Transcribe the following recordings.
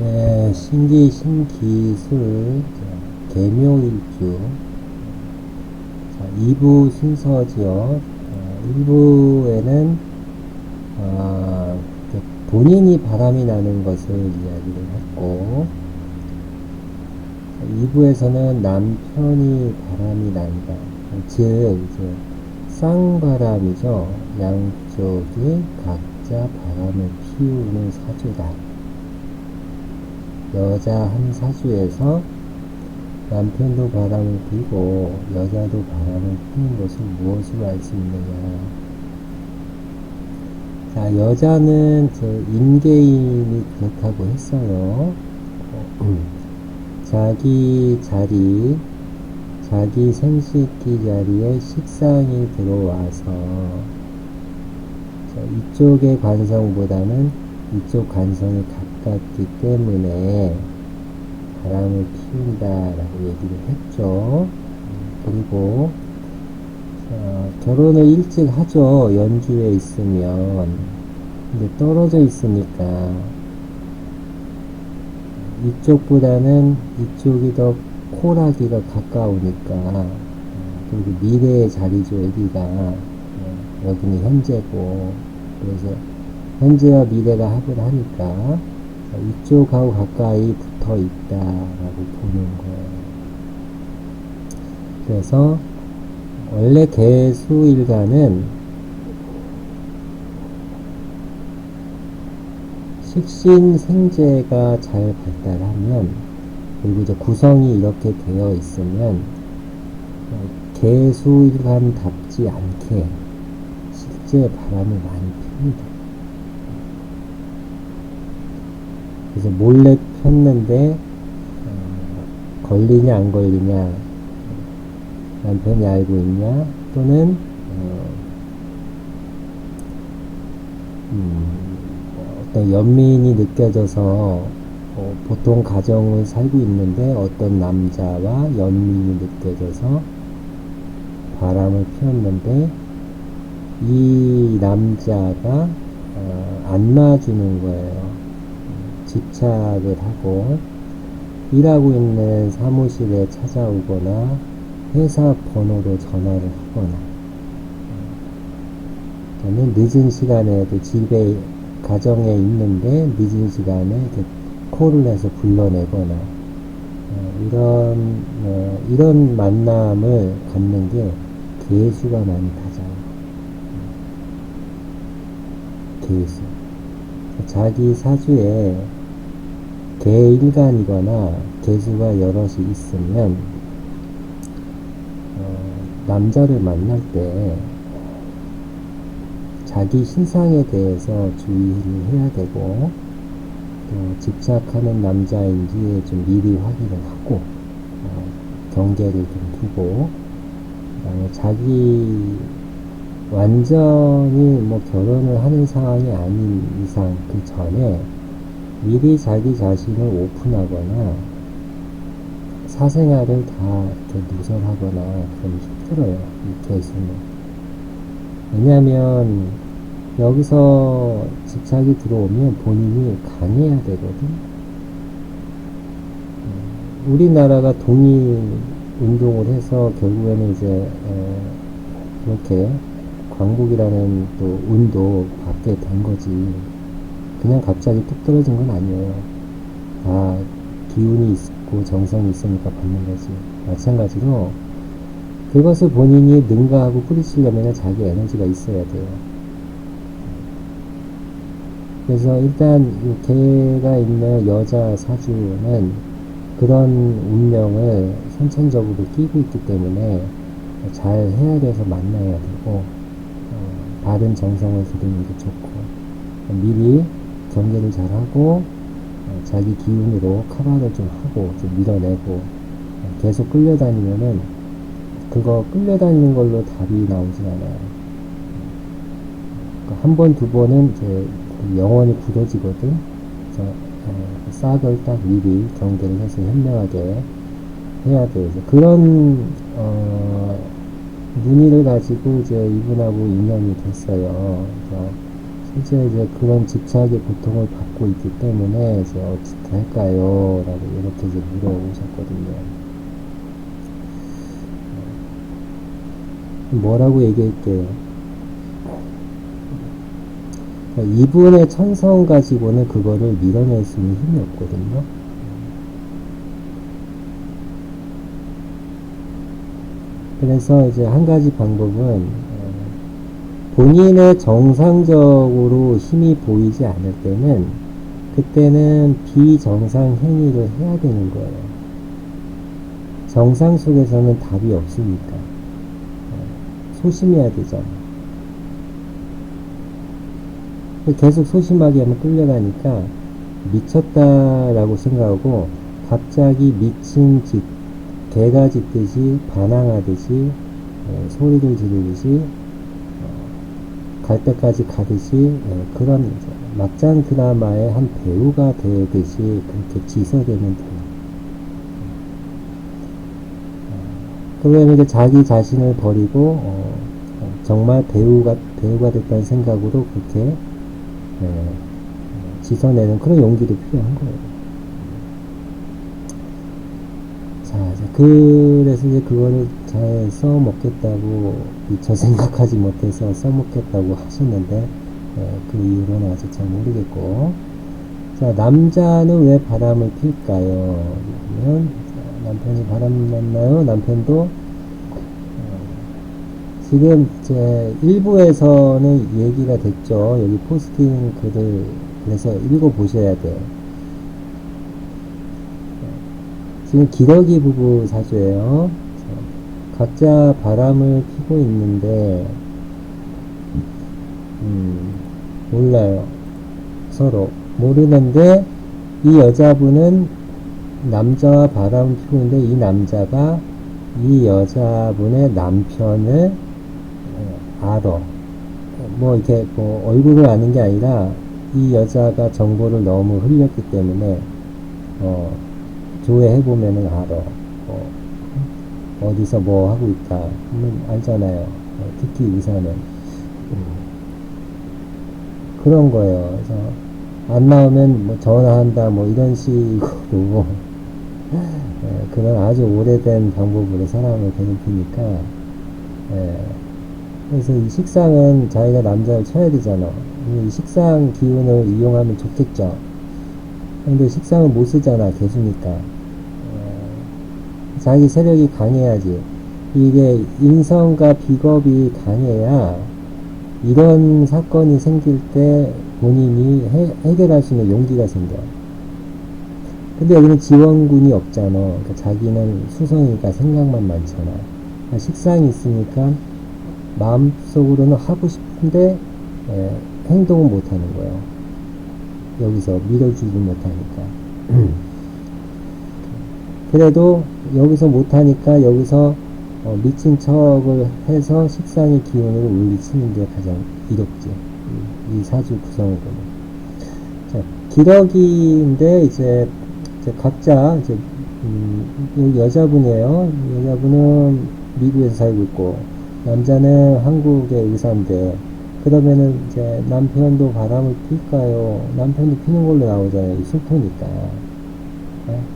예, 신기 신기술 자, 개묘일주 자, 2부 순서지요. 자, 1부에는 아, 이제 본인이 바람이 나는 것을 이야기를 했고 2부에서는 남편이 바람이 난다. 즉 이제 쌍바람이죠. 양쪽이 각자 바람을 피우는 사주다. 여자 한 사주에서 남편도 바람을 피고 여자도 바람을 피는 것을 무엇으로 알 수 있느냐. 자, 여자는 저 임계인이 그렇다고 했어요. 자기 자리, 자기 생식기 자리에 식상이 들어와서 자, 이쪽의 관성보다는 이쪽 관성이 가 깝기 때문에 바람을 피운다라고 얘기를 했죠. 그리고 자, 결혼을 일찍 하죠. 연주에 있으면. 근데 떨어져 있으니까 이쪽보다는 이쪽이 더 콜하기가 가까우니까 그리고 미래의 자리죠 여기가 어, 여기는 현재고 그래서 현재와 미래가 합을 하니까 이쪽하고 가까이 붙어 있다라고 보는 거예요. 그래서 원래 개수일간은 식신생재가 잘 발달하면 그리고 이제 구성이 이렇게 되어 있으면 어, 개수일간답지 않게 실제 바람을 많이 핍니다. 그래서 몰래 폈는데 어, 걸리냐 안 걸리냐 남편이 알고 있냐 또는 어, 음, 어떤 연민이 느껴져서 어, 보통 가정을 살고 있는데 어떤 남자와 연민이 느껴져서 바람을 피웠는데 이 남자가 어, 안 놔주는 거예요. 집착을 하고 일하고 있는 사무실에 찾아오거나 회사 번호로 전화를 하거나 또는 늦은 시간에도 집에 가정에 있는데 늦은 시간에 이렇게 콜을 해서 불러내거나 어, 이런 어, 이런 만남을 갖는 게 개수가 많이 가져요. 개수. 자기 사주에 개일간이거나 개수가 여럿이 있으면 어, 남자를 만날 때 자기 신상에 대해서 주의를 해야 되고 또 집착하는 남자인지 좀 미리 확인을 하고 어, 경계를 좀 두고 그다음에 자기 완전히 뭐 결혼을 하는 상황이 아닌 이상 그 전에 미리 자기 자신을 오픈하거나 사생활을 다 이렇게 누설하거나 그럼 힘들어요. 이 개수는. 왜냐하면 여기서 집착이 들어오면 본인이 강해야 되거든. 음, 우리나라가 동의 운동을 해서 결국에는 이제 어, 그렇게 광복이라는 또 운도 받게 된 거지. 그냥 갑자기 뚝 떨어진 건 아니에요. 아, 기운이 있고 정성이 있으니까 받는 거지. 마찬가지로 그것을 본인이 능가하고 뿌리치려면 자기 에너지가 있어야 돼요. 그래서 일단 이 개가 있는 여자 사주는 그런 운명을 선천적으로 끼고 있기 때문에 잘 해야 돼서 만나야 되고 어, 바른 정성을 들이는 게 좋고 미리 경계를 잘 하고 어, 자기 기운으로 커버를 좀 하고 좀 밀어내고 어, 계속 끌려다니면은 그거 끌려다니는 걸로 답이 나오지 않아요. 그러니까 한 번, 두 번은 이제 영원히 굳어지거든. 그래서 어, 싹을 딱 미리 경계를 해서 현명하게 해야 돼요. 그런 어, 문의를 가지고 이제 이분하고 인연이 됐어요. 이제 이제 그런 집착의 고통을 받고 있기 때문에 이제 어떻게 할까요? 라고 이렇게 이제 물어보셨거든요. 뭐라고 얘기할게요? 그러니까 이분의 천성 가지고는 그거를 밀어낼 수 있는 힘이 없거든요. 그래서 이제 한 가지 방법은 어, 본인의 정상적으로 힘이 보이지 않을 때는 그때는 비정상 행위를 해야 되는 거예요. 정상 속에서는 답이 없으니까 어, 소심해야 되잖아. 계속 소심하게 하면 끌려가니까 미쳤다라고 생각하고 갑자기 미친 짓, 개가 짖듯이 반항하듯이 어, 소리를 지르듯이 어, 갈 때까지 가듯이 예, 그런 막장 드라마의 한 배우가 되듯이 그렇게 지서되면 돼요. 어, 그러면 이제 자기 자신을 버리고 어, 어, 정말 배우가 배우가 됐다는 생각으로 그렇게 예, 어, 지서내는 그런 용기도 필요한 거예요. 자, 이제 그래서 이제 그거를 잘 써먹겠다고 미처 생각하지 못해서 써먹겠다고 하셨는데 예, 그 이유는 아직 잘 모르겠고 자 남자는 왜 바람을 필까요? 그러면 자, 남편이 바람 났나요? 남편도 어, 지금 이제 일부에서는 얘기가 됐죠. 여기 포스팅 글을 그래서 읽어 보셔야 돼요. 지금 기러기 부부 사주예요. 자, 각자 바람을 피고 있는데 음, 몰라요. 서로 모르는데 이 여자분은 남자와 바람을 피고 있는데 이 남자가 이 여자분의 남편을 어, 알아. 뭐 이렇게 뭐 얼굴을 아는 게 아니라 이 여자가 정보를 너무 흘렸기 때문에 어, 조회해 보면은 알아. 어, 어디서 뭐 하고 있다. 하면 알잖아요. 어, 특히 의사는. 음, 그런 거예요. 그래서 안 나오면 뭐 전화한다 뭐 이런 식으로 예, 그런 아주 오래된 방법으로 사람을 괴롭히니까 예, 그래서 이 식상은 자기가 남자를 쳐야 되잖아. 이 식상 기운을 이용하면 좋겠죠. 근데 식상은 못 쓰잖아. 개수니까. 어, 자기 세력이 강해야지. 이게 인성과 비겁이 강해야 이런 사건이 생길 때 본인이 해, 해결할 수 있는 용기가 생겨. 근데 여기는 지원군이 없잖아. 그러니까 자기는 수성이니까 생각만 많잖아. 그러니까 식상이 있으니까 마음속으로는 하고 싶은데 에, 행동은 못하는 거예요. 여기서 밀어주지 못하니까. 그래도 여기서 못하니까 여기서 어, 미친 척을 해서 식상의 기운을 올리치는 게 가장 이롭지. 이, 이 사주 구성을 보면. 자, 기러기인데 이제, 이제 각자 이제 음, 여자분이에요. 여자분은 미국에서 살고 있고 남자는 한국의 의사인데 그러면은 이제 남편도 바람을 필까요? 남편도 피는 걸로 나오잖아요. 이 술토니까. 네?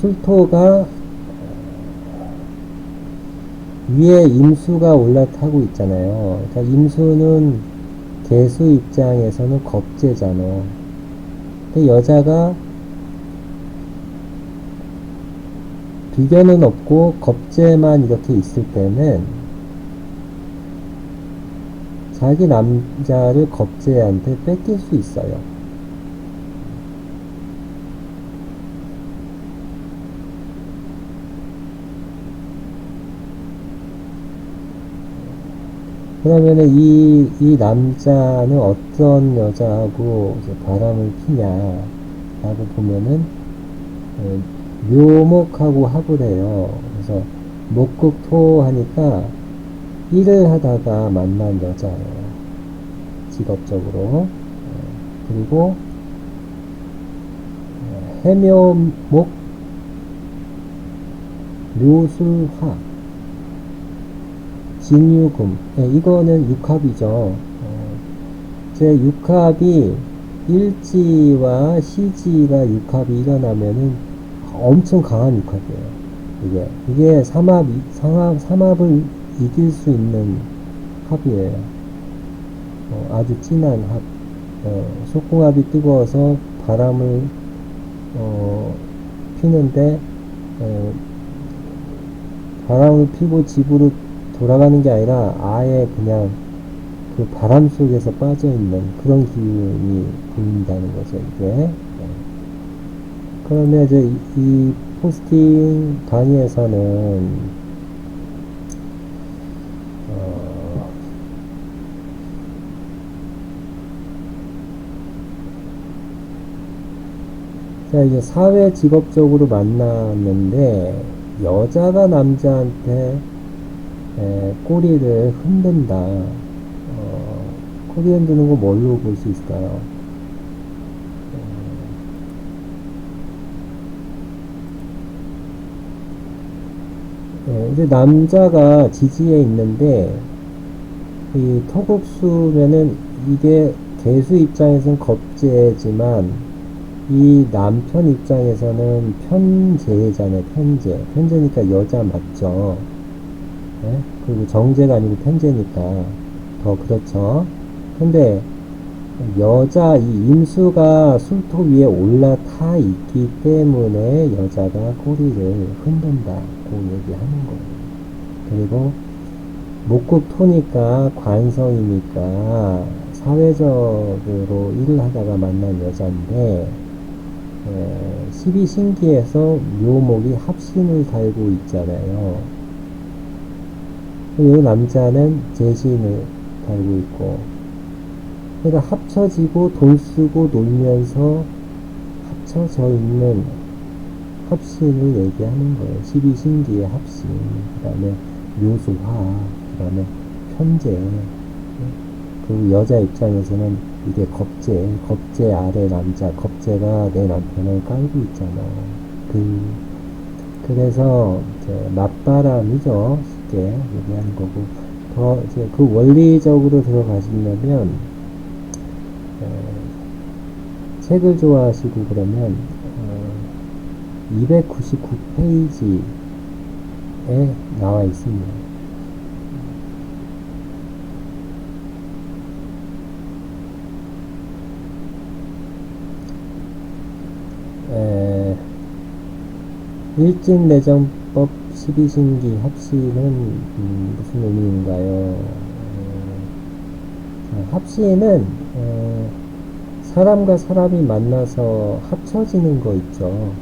술토가 위에 임수가 올라타고 있잖아요. 그러니까 임수는 개수 입장에서는 겁재잖아. 근데 여자가 비견은 없고 겁재만 이렇게 있을 때는 자기 남자를 겁재한테 뺏길 수 있어요. 그러면은 이, 이 남자는 어떤 여자하고 바람을 피냐 라고 보면은, 어, 묘목하고 해요. 그래서 목극토 하니까 일을 하다가 만난 여자예요. 직업적으로. 어, 그리고 어, 해묘목 묘술화, 진유금. 예, 이거는 육합이죠. 어, 제 육합이 일지와 시지가 육합이 일어나면은 엄청 강한 육합이에요. 이게 이게 삼합 이- 삼합 삼합을 이길 수 있는 합이에요. 어, 아주 진한 합. 어, 속궁합이 뜨거워서 바람을 어, 피는데 어, 바람을 피고 집으로 돌아가는 게 아니라 아예 그냥 그 바람 속에서 빠져 있는 그런 기운이 보인다는 거죠, 이게. 네. 그러면 이제 이, 이 포스팅 강의에서는 어, 자, 이제 사회 직업적으로 만났는데, 여자가 남자한테 에, 꼬리를 흔든다. 어, 꼬리 흔드는 거 뭘로 볼 수 있을까요? 어, 이제 남자가 지지에 있는데, 이 토국수면은 이게 개수 입장에서는 겁제지만, 이 남편 입장에서는 편제잖아요, 편제. 편제니까 여자 맞죠? 네? 그리고 정제가 아니고 편제니까 더 그렇죠. 근데 여자 이 임수가 술토 위에 올라타 있기 때문에 여자가 꼬리를 흔든다고 얘기하는 거예요. 그리고 목국 토니까 관성이니까 사회적으로 일을 하다가 만난 여자인데 에, 12신기에서 묘목이 합신을 달고 있잖아요. 이 남자는 재신을 달고 있고 그러니까 합쳐지고 돌 쓰고 놀면서 합쳐져 있는 합신을 얘기하는 거예요. 12신기의 합신, 그 다음에 묘수화, 그 다음에 편제, 그리고 여자 입장에서는 이게 겁제, 겁제 아래 남자, 겁제가 내 남편을 깔고 있잖아. 그, 그래서, 이제, 맞바람이죠. 쉽게 얘기하는 거고. 더, 이제, 그 원리적으로 들어가시려면, 어, 책을 좋아하시고 그러면, 어, 299페이지에 나와 있습니다. 에, 일진내정법 12신기 합시는 음, 무슨 의미인가요? 어, 자, 합시는 어, 사람과 사람이 만나서 합쳐지는 거 있죠.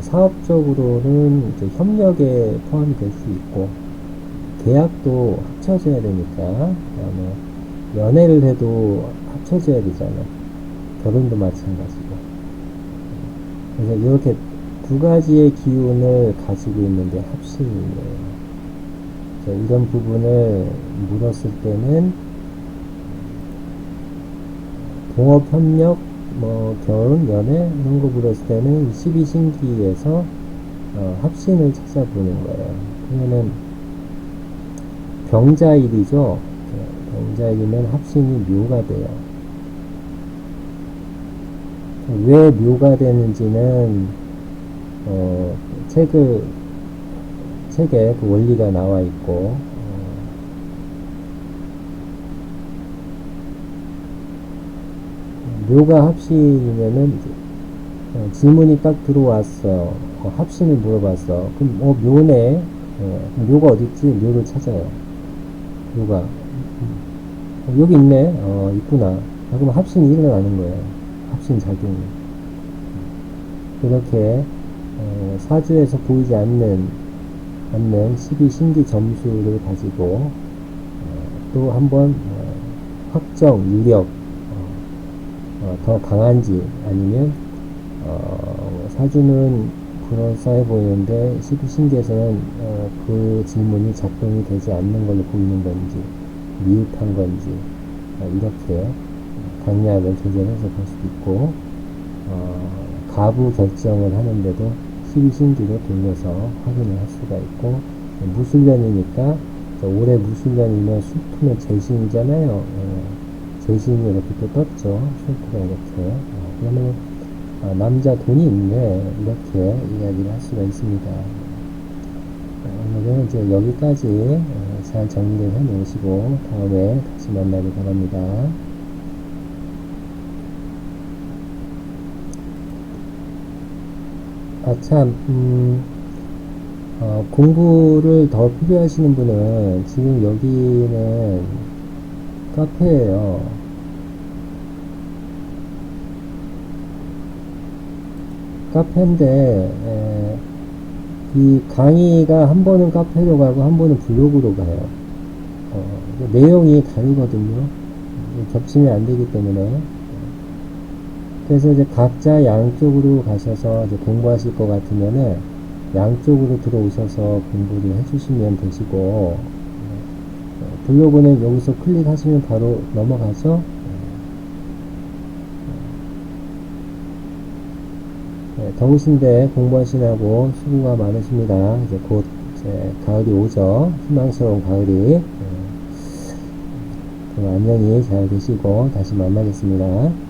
사업적으로는 협력에 포함이 될 수 있고 계약도 합쳐져야 되니까 그다음에 연애를 해도 합쳐져야 되잖아. 결혼도 마찬가지고. 그래서 이렇게 두 가지의 기운을 가지고 있는데 합신이에요. 자, 이런 부분을 물었을 때는 동업 협력, 뭐 결혼, 연애 이런 거 물었을 때는 12신기에서 어, 합신을 찾아보는 거예요. 그러면은 병자일이죠. 네, 병자일이면 합신이 묘가 돼요. 왜 묘가 되는지는 어, 책을 책에 그 원리가 나와 있고 어, 묘가 이제, 어, 질문이 딱 들어왔어. 어, 합신을 물어봤어. 그럼 어 묘네. 어, 묘가 어딨지? 묘를 찾아요. 묘가. 어, 여기 있네. 어 있구나. 아, 그럼 합신이 일어나는 거예요. 합신 작용이. 그렇게 어, 사주에서 보이지 않는 않는 12신기 점수를 가지고 어, 또 한번 어, 확정 유력 어, 어, 더 강한지 아니면 어, 사주는 그럴싸해 보이는데 12신기에서는 어, 그 질문이 작동이 되지 않는 걸로 보이는 건지 미흡한 건지 어, 이렇게 강약을 조절해서 볼 수도 있고 어, 가부 결정을 하는데도 12신기로 돌려서 확인을 할 수가 있고 무술년이니까 올해 무술년이면 술토는 재신이잖아요. 예, 재신이 이렇게 또 떴죠. 술토가 이렇게. 어, 그러면 아, 남자 돈이 있네 이렇게 이야기를 할 수가 있습니다. 어, 오늘은 이제 여기까지 어, 잘 정리를 해 놓으시고 다음에 다시 만나기 바랍니다. 아, 참, 음, 어, 공부를 더 필요하시는 분은 지금 여기는 카페예요. 카페인데, 에, 이 강의가 한 번은 카페로 가고 한 번은 블로그로 가요. 어, 내용이 다르거든요. 겹치면 안 되기 때문에. 그래서 이제 각자 양쪽으로 가셔서 이제 공부하실 것 같으면은 양쪽으로 들어오셔서 공부를 해주시면 되시고, 어, 블로그는 여기서 클릭하시면 바로 넘어가죠. 네, 더우신데 공부하시느라고 수고가 많으십니다. 이제 곧 이제 가을이 오죠. 희망스러운 가을이. 네. 그럼 안녕히 잘 계시고 다시 만나겠습니다.